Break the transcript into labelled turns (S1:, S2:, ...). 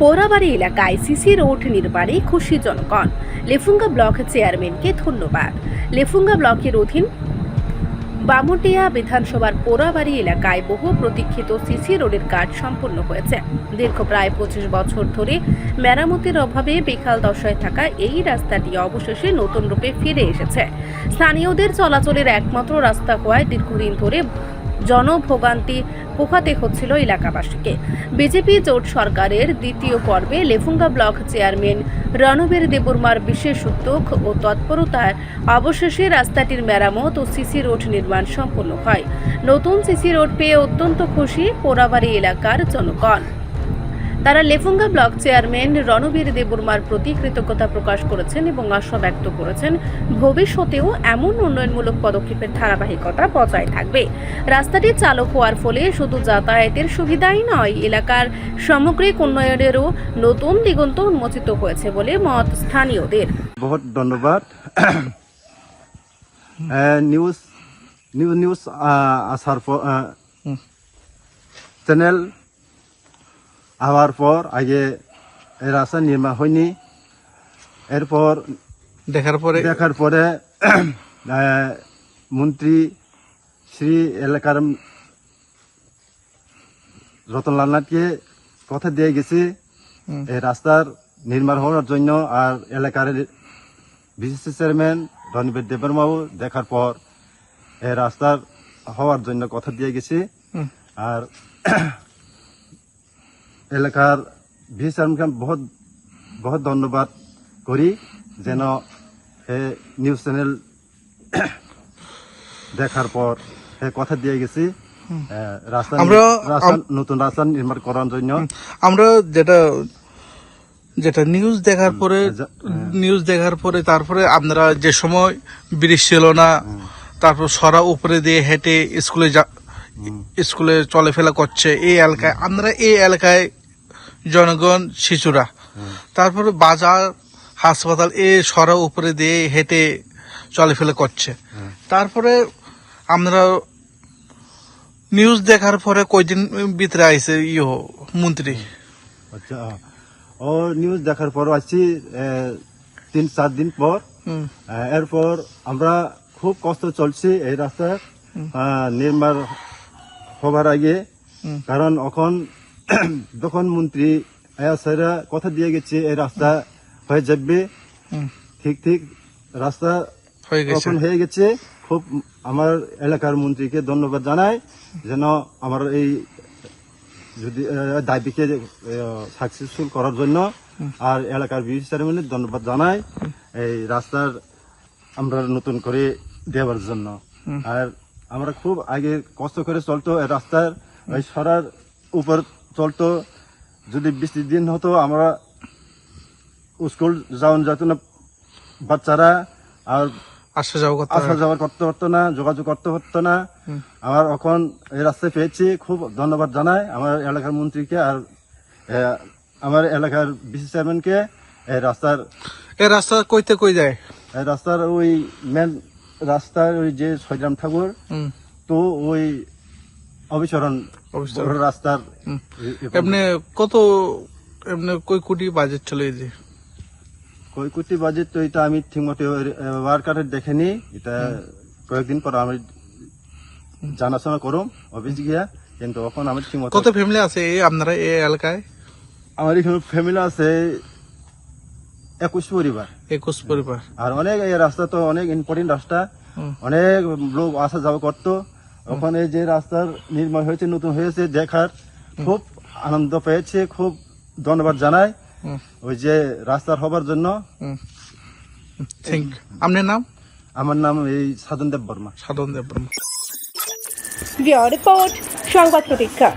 S1: পোরাবাড়ি এলাকায় CC road নির্মাণে খুশি জনগণ। লেফুঙ্গা ব্লক চেয়ারম্যানকে ধন্যবাদ। লেফুঙ্গা ব্লকের অধীন বামুটিয়া বিধানসভার পোড়াবাড়ি এলাকায় বহু প্রতীক্ষিত সিসি রোডের কাজ সম্পন্ন হয়েছে। দীর্ঘ প্রায় পঁচিশ বছর ধরে মেরামতির অভাবে বেকাল দশায় থাকা এই রাস্তাটি অবশেষে নতুন রূপে ফিরে এসেছে। স্থানীয়দের চলাচলের একমাত্র রাস্তা হওয়ায় দীর্ঘদিন ধরে জনভোগান্তি পোহাতে হচ্ছিল এলাকাবাসীকে। বিজেপি জোট সরকারের দ্বিতীয় পর্বে লেফুঙ্গা ব্লক চেয়ারম্যান রণবীর দেবুরমার বিশেষ উদ্যোগ ও তৎপরতায় অবশেষে রাস্তাটির মেরামত ও সিসি রোড নির্মাণ সম্পন্ন হয়। নতুন সিসি রোড পেয়ে অত্যন্ত খুশি পোড়াবাড়ি এলাকার জনগণ। তারা লেফুঙ্গা ব্লক চেয়ারম্যান রণবীর দেববর্মার প্রতি কৃতজ্ঞতা প্রকাশ করেছেন এবং আশা ব্যক্ত করেছেন ভবিষ্যতেও এমন উন্নয়নমূলক পদক্ষেপের ধারাবাহিকতা বজায় থাকবে। রাস্তাটি চালু হওয়ার ফলে শুধু যাতায়াতের সুবিধাই নয় এলাকার সামগ্রিক উন্নয়নেরও নতুন দিগন্ত উন্মোচিত হয়েছে বলে মত স্থানীয়দের।
S2: বহুত ধন্যবাদ। নিউজ নিউজ নিউজ আসার চ্যানেল হওয়ার পর আগে এই রাস্তা নির্মাণ হয়নি এরপর
S3: দেখার পরে
S2: দেখার পরে মন্ত্রী শ্রী এলাকার রতনলাল নাথকে কথা দিয়ে গেছে। এই রাস্তার নির্মাণ হওয়ার জন্য আর এলাকার বিশিষ্ট চেয়ারম্যান রণবীর দেববর্মাও দেখার পর এই রাস্তার হওয়ার জন্য কথা দিয়ে গেছে। আর এলাকার বিশিষ্ট চেয়ারম্যানকে বহুত বহুত ধন্যবাদ করি যেন নিউজ চ্যানেল দেখার পর কথা দিয়ে গেছি।
S3: আমরা-
S2: নতুন রাস্তা নির্মাণ করার জন্য।
S3: আমরা যেটা যেটা নিউজ দেখার পরে নিউজ দেখার পরে তারপরে আপনারা যে সময় ব্রিজ ছিল না তারপর সরা উপরে দিয়ে হেঁটে স্কুলে যা স্কুলে চলাফেরা করছে এই এলাকায় আপনারা এই এলাকায় জনগণ শিশুরা। তারপরে বাজার হাসপাতাল এ সরা উপরে দিয়ে হেঁটে চলাফেরা করছে। তারপরে আমরা নিউজ দেখার পরে কয়দিন ভিতরে আইছে ইয়ে মন্ত্রী।
S2: আচ্ছা ও নিউজ দেখার পর আসছি তিন চার দিন পর। এরপর আমরা খুব কষ্ট চলছি এই রাস্তার আহ, নির্মাণ হবার আগে। কারণ এখন যখন মন্ত্রী আয়া স্যাররা কথা দিয়ে গেছে এই রাস্তা হয়ে যাবে। ঠিক ঠিক রাস্তা
S3: হয়ে গেছে।
S2: হয়ে গেছে। খুব আমার এলাকার মন্ত্রীকে ধন্যবাদ জানাই যেন আমার এই যদি দাবিকে সাকসেসফুল করার জন্য আর এলাকার বিএস চেয়ারম্যানের ধন্যবাদ জানাই। এই রাস্তার আমরা নতুন করে দেওয়ার জন্য। আর আমরা খুব আগে কষ্ট করে চলতো এই রাস্তার ওই সরার উপর চলতো। যদি বৃষ্টির দিন হতো আমরা স্কুল যাওয়ান যেত না বাচ্চারা আর
S3: আসা যাওয়া করতে
S2: আসা যাওয়া করতে পারতো না যোগাযোগ করতে পারতো না। আমার এখন এই রাস্তায় পেয়েছি খুব ধন্যবাদ জানাই আমার এলাকার মন্ত্রীকে আর আমার এলাকার বিসি চেয়ারম্যানকে। এই রাস্তার
S3: এই রাস্তা কইতে কই যায়?
S2: এই রাস্তার ওই মেন রাস্তার ওই যে সৈরাম ঠাকুর তো ওই অবিচরণ রাস্তার
S3: এমনি কত এমনি কই কোটি বাজেট চলে যে?
S2: কই কোটি বাজেট তো এটা আমি ঠিকমতো ওয়ার্কারের দেখেনি। এটা কয়েকদিন পর আমি জানাশোনা করুম অফিস গিয়া। কিন্তু এখন আমি ঠিকমতো
S3: কত ফ্যামিলি আছে এই আপনারা এই এলাকায়?
S2: আমার এখানে ফ্যামিলি আছে একুশ পরিবার।
S3: একুশ পরিবার।
S2: আর অনেক এই রাস্তা তো অনেক ইম্পর্টেন্ট রাস্তা। অনেক লোক আসা যাওয়া করতো। ওখানে যে রাস্তার নির্মাণ হয়েছে নতুন হয়েছে দেখার খুব আনন্দ পেয়েছে খুব ধন্যবাদ জানাই। ওই যে রাস্তার হবার জন্য।
S3: আপনার নাম?
S2: আমার নাম এই সাধন দেব বর্মা।
S3: সাধন দেব বর্মা
S1: রিপোর্ট সংবাদ প্রতীক্ষা।